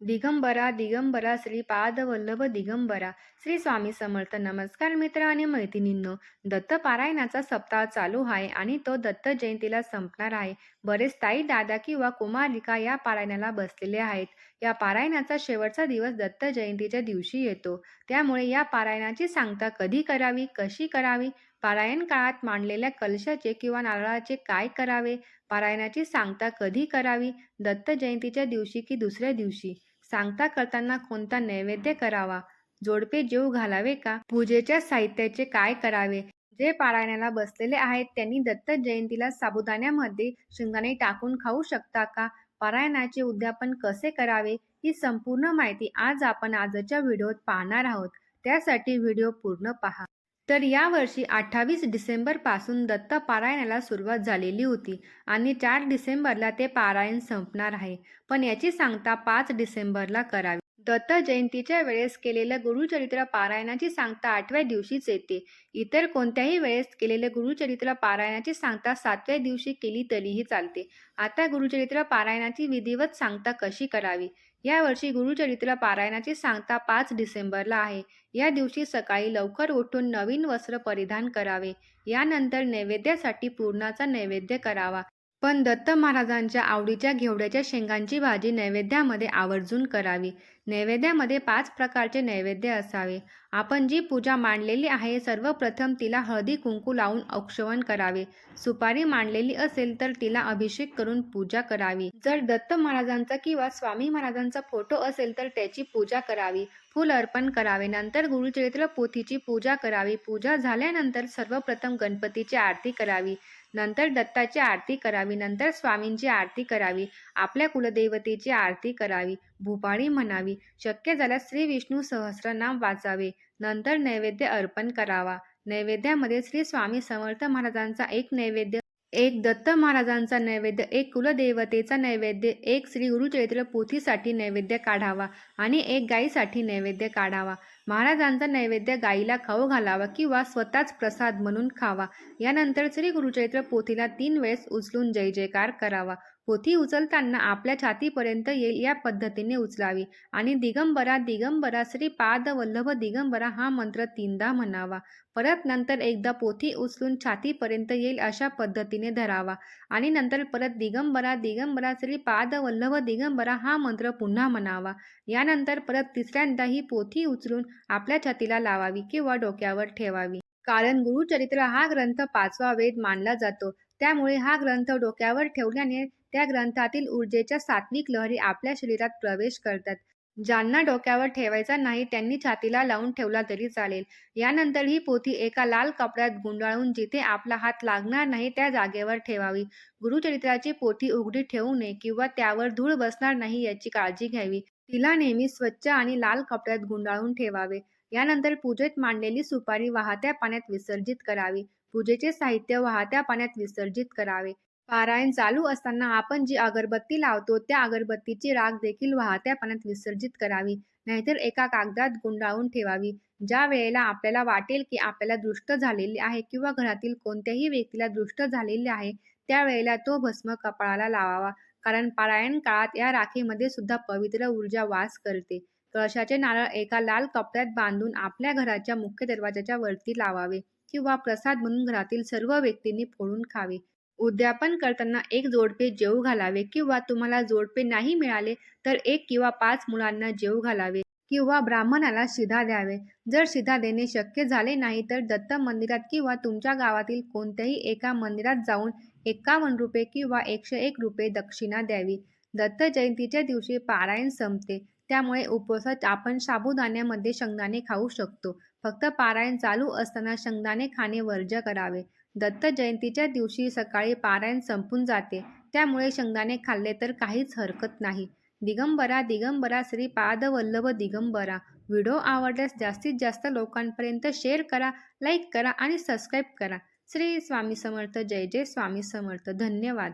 दिगंबरा दिगंबरा श्री पादवल्लभ दिगंबरा. श्री स्वामी समर्थ नमस्कार मित्र आणि मैत्रिणींनो. दत्त पारायणाचा सप्ताह चालू आहे आणि तो दत्त जयंतीला संपणार आहे. बरेच ताई दादा किंवा कुमारिका या पारायणाला बसलेले आहेत. या पारायणाचा शेवटचा दिवस दत्त जयंतीच्या दिवशी येतो. त्यामुळे या पारायणाची सांगता कधी करावी कशी करावी पारायण काळात मांडलेल्या कलशाचे किंवा नारळाचे काय करावे पारायणाची सांगता कधी करावी दत्त जयंतीच्या दिवशी की दुसऱ्या दिवशी? सांगता करताना कोणता नैवेद्य करावा? जोडपे जेव घालावे का? पूजेच्या साहित्याचे काय करावे? जे पारायणाला बसलेले आहेत त्यांनी दत्त जयंतीला साबुदाण्यामध्ये शेंगदाणे टाकून खाऊ शकता का? पारायणाचे उद्यापन कसे करावे? ही संपूर्ण माहिती आज आपण आजच्या व्हिडिओत पाहणार आहोत. त्यासाठी व्हिडिओ पूर्ण पहा. तर यावर्षी अठ्ठावीस डिसेंबरपासून दत्त पारायणाला सुरुवात झालेली होती आणि चार डिसेंबरला ते पारायण संपणार आहे. पण याची सांगता पाच डिसेंबरला करावी. दत्त जयंतीच्या वेळेस केलेलं गुरुचरित्र पारायणाची सांगता आठव्या दिवशीच येते. इतर कोणत्याही वेळेस केलेलं गुरुचरित्र पारायणाची सांगता सातव्या दिवशी केली तरीही चालते. आता गुरुचरित्र पारायणाची विधिवत सांगता कशी करावी? यावर्षी गुरुचरित्र पारायणाची सांगता पाच डिसेंबरला आहे. या दिवशी सकाळी लवकर उठून नवीन वस्त्र परिधान करावे. यानंतर नैवेद्यासाठी पूर्णाचा नैवेद्य करावा. पण दत्त महाराजांच्या आवडीच्या घेवड्याच्या शेंगांची भाजी नैवेद्यामध्ये आवर्जून करावी. नैवेद्यामध्ये पाच प्रकारचे नैवेद्य असावे. आपण जी पूजा मांडलेली आहे सर्वप्रथम तिला हळदी कुंकू लावून औक्षवण करावे. सुपारी मांडलेली असेल तर तिला अभिषेक करून पूजा करावी. जर दत्त महाराजांचा किंवा स्वामी महाराजांचा फोटो असेल तर त्याची पूजा करावी. फूल अर्पण करावे. नंतर गुरुचरित्र पोथीची पूजा करावी. पूजा झाल्यानंतर सर्वप्रथम गणपतीची आरती करावी. नंतर दत्ताची आरती करावी नंतर स्वामींची आरती करावी आपल्या कुलदेवतेची आरती करावी भूपाळी म्हणावी शक्य झाल्यास श्री विष्णू सहस्रनाम वाचावे नंतर नैवेद्य अर्पण करावा. नैवेद्यामध्ये श्री स्वामी समर्थ महाराजांचा एक नैवेद्य एक दत्त महाराजांचा नैवेद्य एक कुलदेवतेचा नैवेद्य एक श्री गुरुचरित्र पोथीसाठी नैवेद्य काढावा आणि एक गायीसाठी नैवेद्य काढावा. महाराजांचा नैवेद्य गायीला खाऊ घालावा किंवा स्वतःच प्रसाद म्हणून खावा. यानंतर श्री गुरुचरित्र पोथीला तीन वेळेस उचलून जय जयकार करावा. पोथी उचलताना आपल्या छातीपर्यंत येईल या पद्धतीने उचलावी. आणि दिगंबरा दिगंबरा श्री पाद वल्लभ दिगंबरा हा मंत्र तीनदा म्हणावा. परत नंतर एकदा पोथी उचलून छातीपर्यंत येईल अशा पद्धतीने धरावा. आणि नंतर परत दिगंबरा दिगंबरा श्री पाद वल्लभ दिगंबरा हा मंत्र पुन्हा म्हणावा. यानंतर परत तिसऱ्यांदा ही पोथी उचलून आपल्या छातीला लावावी किंवा डोक्यावर ठेवावी. कारण गुरुचरित्र हा ग्रंथ पाचवा वेद मानला जातो. त्यामुळे हा ग्रंथ डोक्यावर ठेवल्याने त्या ग्रंथातील ऊर्जेच्या सात्विक लहरी आपल्या शरीरात प्रवेश करतात. ज्यांना डोक्यावर ठेवायचा नाही त्यांनी छातीला लावून ठेवला तरी चालेल. यानंतर ही पोथी एका लाल कपड्यात गुंडाळून जिथे आपला हात लागणार नाही त्या जागेवर ठेवावी. गुरुचरित्राची पोथी उघडी ठेवू नये किंवा त्यावर धूळ बसणार नाही याची काळजी घ्यावी. तिला नेहमी स्वच्छ आणि लाल कपड्यात गुंडाळून ठेवावे. यानंतर पूजेत मांडलेली सुपारी वाहत्या पाण्यात विसर्जित करावी. पूजेचे साहित्य वाहत्या पाण्यात विसर्जित करावे. पारायण चालू असताना आपण जी अगरबत्ती लावतो त्या अगरबत्तीची राख देखील वाहत्या पाण्यात विसर्जित करावी. नाहीतर एका कागदात गुंडाळून ठेवावी. ज्या वेळेला आपल्याला वाटेल की आपल्याला दृष्ट झालेली आहे किंवा घरातील कोणत्याही व्यक्तीला दृष्ट झालेले आहे त्यावेळेला तो भस्म कपाळाला लावावा. कारण पारायण काळात या राखेमध्ये सुद्धा पवित्र ऊर्जा वास करते. कळशाचे नारळ एका लाल कपड्यात बांधून आपल्या घराच्या मुख्य दरवाजाच्या वरती लावावे किंवा प्रसाद म्हणून घरातील सर्व व्यक्तींनी फोडून खावे. उद्यापन करताना एक जोडपे जेव घालावे किंवा तुम्हाला जोडपे नाही मिळाले तर एक किंवा पाच मुलांना जेव घालावे किंवा ब्राह्मणाला शिधा द्यावे. जर शिधा देणे शक्य झाले नाही तर दत्त मंदिरात किंवा तुमच्या गावातील कोणत्याही एका मंदिरात जाऊन एकावन्न रुपये किंवा एकशे एक रुपये दक्षिणा द्यावी. दत्त जयंतीच्या दिवशी पारायण संपते. त्यामुळे उपवासात आपण साबुदाण्यामध्ये शेंगदाणे खाऊ शकतो. फक्त पारायण चालू असताना शेंगदाणे खाणे वर्ज्य करावे. दत्त जयंतीच्या दिवशी सकाळी पारायण संपून जाते. त्यामुळे शेंगदाणे खाल्ले तर काहीच हरकत नाही. दिगंबरा दिगंबरा श्री पादवल्लभ दिगंबरा. व्हिडिओ आवडल्यास जास्तीत जास्त लोकांपर्यंत शेअर करा लाईक करा आणि सबस्क्राईब करा. श्री स्वामी समर्थ. जय जय स्वामी समर्थ. धन्यवाद.